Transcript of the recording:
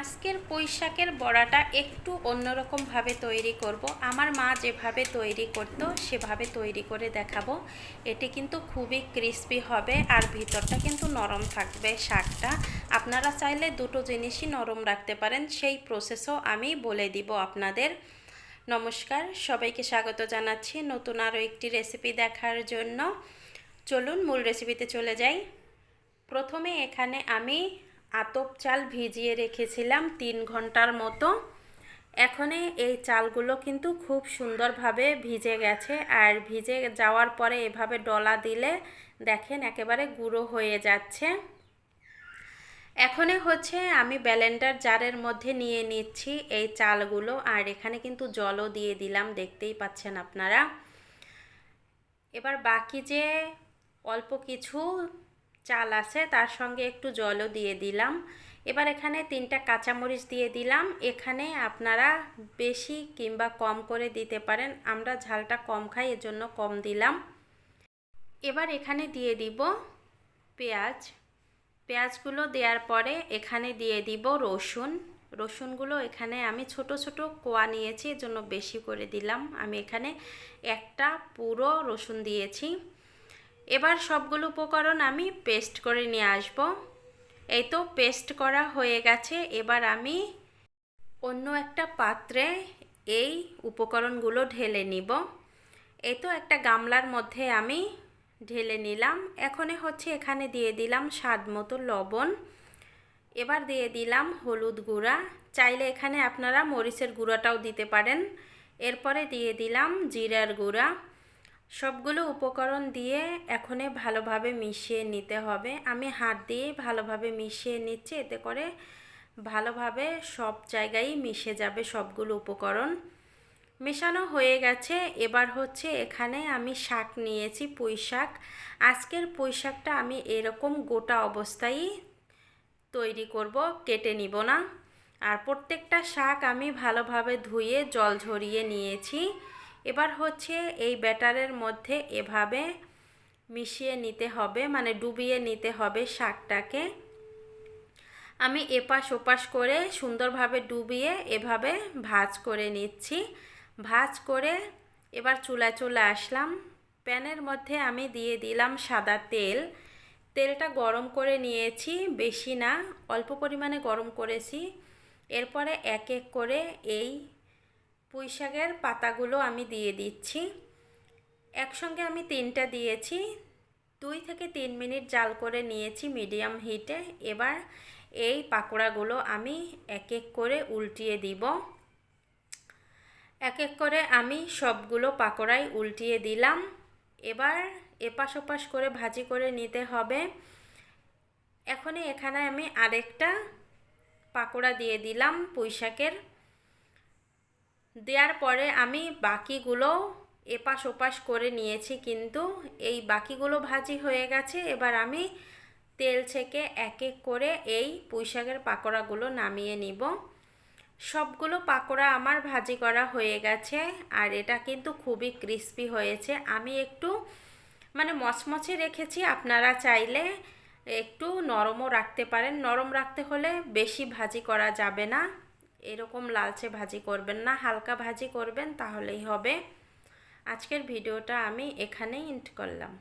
আজকের পুঁই শাকের বড়াটা একটু অন্যরকমভাবে তৈরি করব। আমার মা যেভাবে তৈরি করতো, সেভাবে তৈরি করে দেখাবো। এটি কিন্তু খুবই ক্রিস্পি হবে আর ভিতরটা কিন্তু নরম থাকবে শাকটা। আপনারা চাইলে দুটো জিনিসই নরম রাখতে পারেন, সেই প্রসেসও আমি বলে দিব আপনাদের। নমস্কার, সবাইকে স্বাগত জানাচ্ছি নতুন আরও একটি রেসিপি দেখার জন্য। চলুন মূল রেসিপিতে চলে যাই। প্রথমে এখানে আমি আতপ চাল ভিজিয়ে রেখেছিলাম তিন ঘণ্টার মতো। এখনে এই চালগুলো কিন্তু খুব সুন্দরভাবে ভিজে গেছে। আর ভিজে যাওয়ার পরে এভাবে ডলা দিলে দেখেন একেবারে গুঁড়ো হয়ে যাচ্ছে। এখনে হচ্ছে আমি ব্যালেন্ডার জারের মধ্যে নিয়ে নিচ্ছি এই চালগুলো। আর এখানে কিন্তু জলও দিয়ে দিলাম, দেখতেই পাচ্ছেন আপনারা। এবার বাকি যে অল্প কিছু চাল আছে, তার সঙ্গে একটু জলও দিয়ে দিলাম। এবার এখানে তিনটা কাঁচামরিচ দিয়ে দিলাম। এখানে আপনারা বেশি কিংবা কম করে দিতে পারেন। আমরা ঝালটা কম খাই, এজন্য কম দিলাম। এবার এখানে দিয়ে দিব পেঁয়াজ। পেঁয়াজগুলো দেওয়ার পরে এখানে দিয়ে দিব রসুন। রসুনগুলো এখানে আমি ছোট ছোট কোয়া নিয়েছি, এজন্য বেশি করে দিলাম। আমি এখানে একটা পুরো রসুন দিয়েছি। এবার সবগুলো উপকরণ আমি পেস্ট করে নিয়ে আসব। এই তো পেস্ট করা হয়ে গেছে। এবার আমি অন্য একটা পাত্রে এই উপকরণগুলো ঢেলে নিব। এই তো একটা গামলার মধ্যে আমি ঢেলে নিলাম। এখনে হচ্ছে এখানে দিয়ে দিলাম স্বাদ মতো লবণ। এবার দিয়ে দিলাম হলুদ গুঁড়া। চাইলে এখানে আপনারা মরিচের গুঁড়াটাও দিতে পারেন। এরপরে দিয়ে দিলাম জিরার গুঁড়া। সবগুলো উপকরণ দিয়ে এখনে ভালোভাবে মিশিয়ে নিতে হবে। আমি হাত দিয়ে ভালোভাবে মিশিয়ে নিচ্ছি, এতে করে ভালোভাবে সব জায়গায় মিশে যাবে সবগুলো উপকরণ। মেশানো হয়ে গেছে। এবার হচ্ছে এখানে আমি শাক নিয়েছি, পুঁই শাক। আজকের পুঁই শাকটা আমি এরকম গোটা অবস্থায় তৈরি করব, কেটে নিব না। আর প্রত্যেকটা শাক আমি ভালোভাবে ধুয়ে জল ঝরিয়ে নিয়েছি। এবার হচ্ছে এই ব্যাটারের মধ্যে এভাবে মিশিয়ে নিতে হবে মানে ডুবিয়ে নিতে হবে শাকটাকে। আমি এপাশ ওপাশ করে সুন্দরভাবে ডুবিয়ে এভাবে ভাজ করে নিচ্ছি। ভাজ করে এবার চুলা চলে আসলাম। প্যানের মধ্যে আমি দিয়ে দিলাম সাদা তেল। তেলটা গরম করে নিয়েছি, বেশি না, অল্প পরিমাণে গরম করেছি। এরপরে এক এক করে এই পুঁই শাকের পাতাগুলো আমি দিয়ে দিচ্ছি। একসঙ্গে আমি তিনটা দিয়েছি। দুই থেকে তিন মিনিট জাল করে নিয়েছি মিডিয়াম হিটে। এবার এই পাকোড়াগুলো আমি এক এক করে উল্টিয়ে দিব। এক এক করে আমি সবগুলো পাকোড়াই উল্টিয়ে দিলাম। এবার এপাশ ওপাশ করে ভাজি করে নিতে হবে। এখনই এখানে আমি আরেকটা পাকোড়া দিয়ে দিলাম পুঁইশাকের। দেওয়ার পরে আমি বাকিগুলো এপাশ ওপাশ করে নিয়েছি কিন্তু এই বাকিগুলো ভাজি হয়ে গেছে। এবার আমি তেল থেকে এক এক করে এই পুঁইশাকের পাকোড়াগুলো নামিয়ে নিব। সবগুলো পাকোড়া আমার ভাজি করা হয়ে গেছে আর এটা কিন্তু খুবই ক্রিস্পি হয়েছে। আমি একটু মানে মচমচে রেখেছি, আপনারা চাইলে একটু নরমও রাখতে পারেন। নরম রাখতে হলে বেশি ভাজি করা যাবে না। এরকম লালচে ভাজি করবেন না, হালকা ভাজি করবেন, তাহলেই হবে। আজকের ভিডিওটা আমি এখানেই ইন্ট করলাম।